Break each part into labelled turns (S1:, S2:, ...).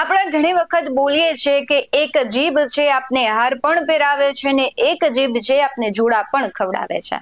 S1: આપણે ઘણી વખત બોલીએ છીએ કે એક જીભ છે આપને હાર પણ પહેરાવે છે ને એક જીભ છે આપને જોડા પણ ખવડાવે છે.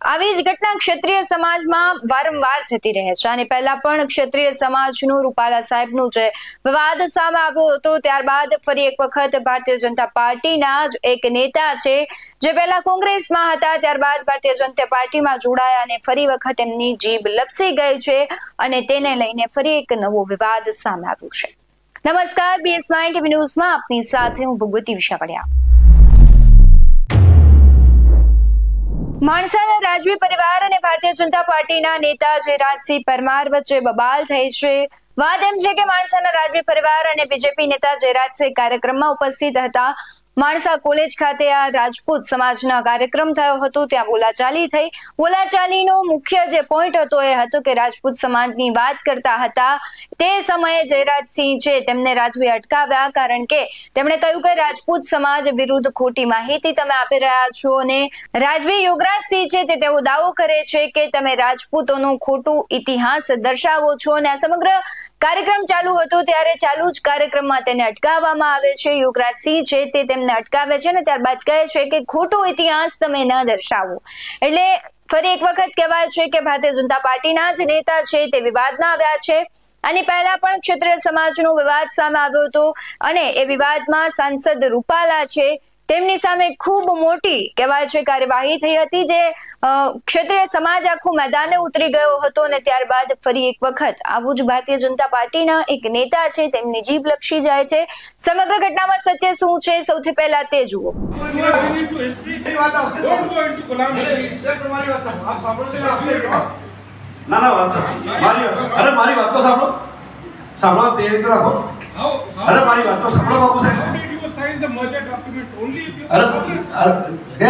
S1: આવી જ ઘટના ક્ષત્રિય સમાજમાં વારંવાર થતી રહે છે. અને પહેલા પણ ક્ષત્રિય સમાજનું રૂપાલા સાહેબનું જે વિવાદ સામે આવ્યો હતો, ત્યારબાદ ફરી એક વખત ભારતીય જનતા પાર્ટીના જ એક નેતા છે, જે પહેલા કોંગ્રેસમાં હતા, ત્યારબાદ ભારતીય જનતા પાર્ટીમાં જોડાયા અને ફરી વખત એમની જીભ લપસી ગઈ છે અને તેને લઈને ફરી એક નવો વિવાદ સામે આવ્યો છે. નમસ્કાર બીએસ નાઇન ટીવી ન્યૂઝમાં આપની સાથે હું ભગવતી વિશાવડિયા માણસાના રાજવી પરિવાર અને ભારતીય જનતા પાર્ટીના નેતા જયરાજસિંહ પરમાર વચ્ચે બબાલ થઈ છે. વાત એમ છે કે માણસાના રાજવી પરિવાર અને બીજેપી નેતા જયરાજસિંહ કાર્યક્રમમાં ઉપસ્થિત હતા. માણસા કોલેજ ખાતે આ રાજપૂત સમાજના કાર્યક્રમ થયો હતો. ત્યાં બોલાચાલી થઈ. બોલાચાલીનો મુખ્ય જે પોઈન્ટ હતો એ હતો કે રાજપૂત સમાજની વાત કરતા હતા. તે સમયે જયરાજસિંહ છે તેમને રાજવી અટકાવ્યા કારણ કે તેમણે કહ્યું કે રાજપૂત સમાજ વિરુદ્ધ ખોટી માહિતી તમે આપી રહ્યા છો અને રાજવી યોગરાજસિંહ છે તે તેવો દાવો કરે છે કે તમે રાજપૂતોનું ખોટું ઇતિહાસ દર્શાવો છો અને આ સમગ્ર કાર્યક્રમ ચાલુ હતો ત્યારે ચાલુ જ કાર્યક્રમમાં તેને અટકાવવામાં આવે છે. યુવરાજ સિંહ છે તે તેમને અટકાવે છે અને ત્યારબાદ કહે છે કે ખોટો ઇતિહાસ તમે ન દર્શાવો. એટલે ફરી એક વખત કહેવાય છે કે ભારતીય જનતા પાર્ટીના જ નેતા છે તે વિવાદમાં આવ્યા છે. આની પહેલા પણ ક્ષત્રિય સમાજનો વિવાદ સામે આવ્યો હતો અને એ વિવાદમાં સાંસદ રૂપાલા છે. તેમની સામે ખૂબ મોટી કહેવાય છે કાર્યવાહી થઈ હતી જે ક્ષત્રિય સમાજ આખું મેદાને ઉતરી ગયો હતો અને ત્યારબાદ ફરી એક વખત આવું જ ભારતીય જનતા પાર્ટીના એક નેતા છે, તેમની જીભ લક્ષી જાય છે. સમગ્ર ઘટનામાં સત્ય શું છે? સૌથી પહેલા તે જુઓ.
S2: મારી વાત
S3: તો સાંભળો. સાંભળો તે રાખો. અરે, મારી વાત તો સાંભળો બાબુ સાહેબ.
S4: The merger document? Only if you.
S3: અરે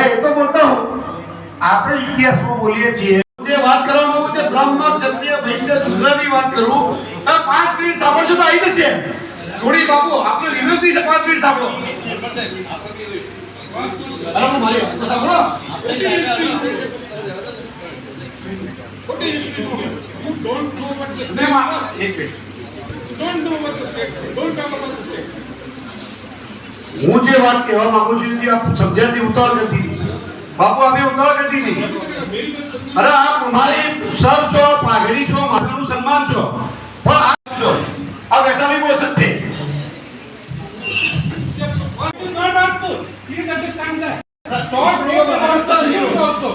S3: એ તો બોલતા હું આપણે ઇતિહાસમાં બોલીએ છીએ જે વાત કરવા માંગુ છે બ્રહ્મ ક્ષત્રિય વૈશ્ય શૂદ્રની વાત કરું તો પાંચ મિનિટ સાંભળજો તો આવી જશે થોડી બાપુ આપણે વિનંતી છે પાંચ મિનિટ સાંભળો અરે હું મારી વાત સાંભળો
S4: is? You don't know what the state.
S3: એક
S4: don't know what the state. said. Don't talk about the state.
S3: હું જે વાત કહેવા માંગુ છું જે આપ સમજ્યાથી ઉતાવળ કરતી હતી બાપુ અમે ઉતાવળ કરતી હતી અરે આપ અમારી સર છો પાઘડી છો માથાનું સન્માન છો પણ આપ છો આપ ऐसा नहीं बोल सकते
S4: What is not Rajput? Please understand that. Todd wrote about the Hindus also.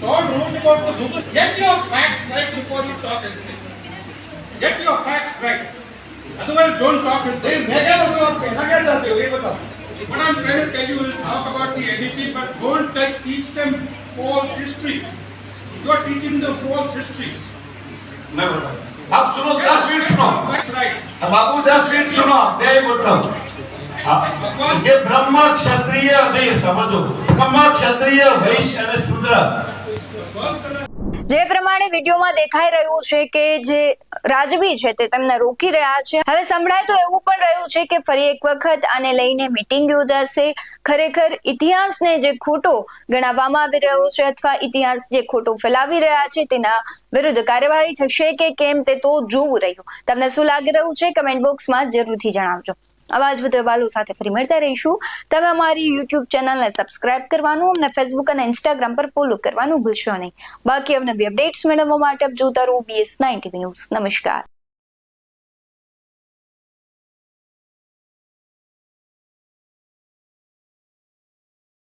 S4: Todd wrote about the Hindus. Get your facts right before you talk anything. Get your facts right. Otherwise, don't talk anything.
S2: મેં ક્યાં તમને વાત પહેલા ક્યાં ચાહતે હો એ બતાવો
S4: What I'm trying to tell you is talk about the NDP, but don't tell, teach them false history. You are teaching them false history.
S3: मैं बताऊं आप सुनो दस मिनट सुनो
S4: That's right.
S3: अब बाबू दस मिनट सुनो मैं ही बोलता हूँ हाँ, ये ब्रह्म क्षत्रिय नहीं समझो ब्रह्म क्षत्रिय वैश्य અને શુદ્ર
S4: First,
S1: જે પ્રમાણે વિડીયોમાં દેખાઈ રહ્યું છે કે જે રાજવી છે તે તેમને રોકી રહ્યા છે. હવે સંભળાય તો એવું પણ રહ્યું છે કે ફરી એક વખત આને લઈને મિટિંગ યોજાશે. ખરેખર ઇતિહાસને જે ખોટો ગણાવવામાં આવી રહ્યો છે અથવા ઇતિહાસ જે ખોટો ફેલાવી રહ્યા છે તેના વિરુદ્ધ કાર્યવાહી થશે કે કેમ તે તો જોવું રહ્યું. તમને શું લાગી રહ્યું છે? કમેન્ટ બોક્સમાં જરૂરથી જણાવજો. આવા જ વધુ અહેવાલો સાથે ફરી મળતા રહીશું. તમે અમારી યુટ્યુબ ચેનલને સબસ્ક્રાઇબ કરવાનું અને ફેસબુક અને ઇન્સ્ટાગ્રામ પર ફોલો કરવાનું ભૂલશો નહીં. બાકી અવનવી અપડેટ્સ મેળવવા માટે આપ જોતા રહો બીએસ નાઇન ન્યૂઝ નમસ્કાર.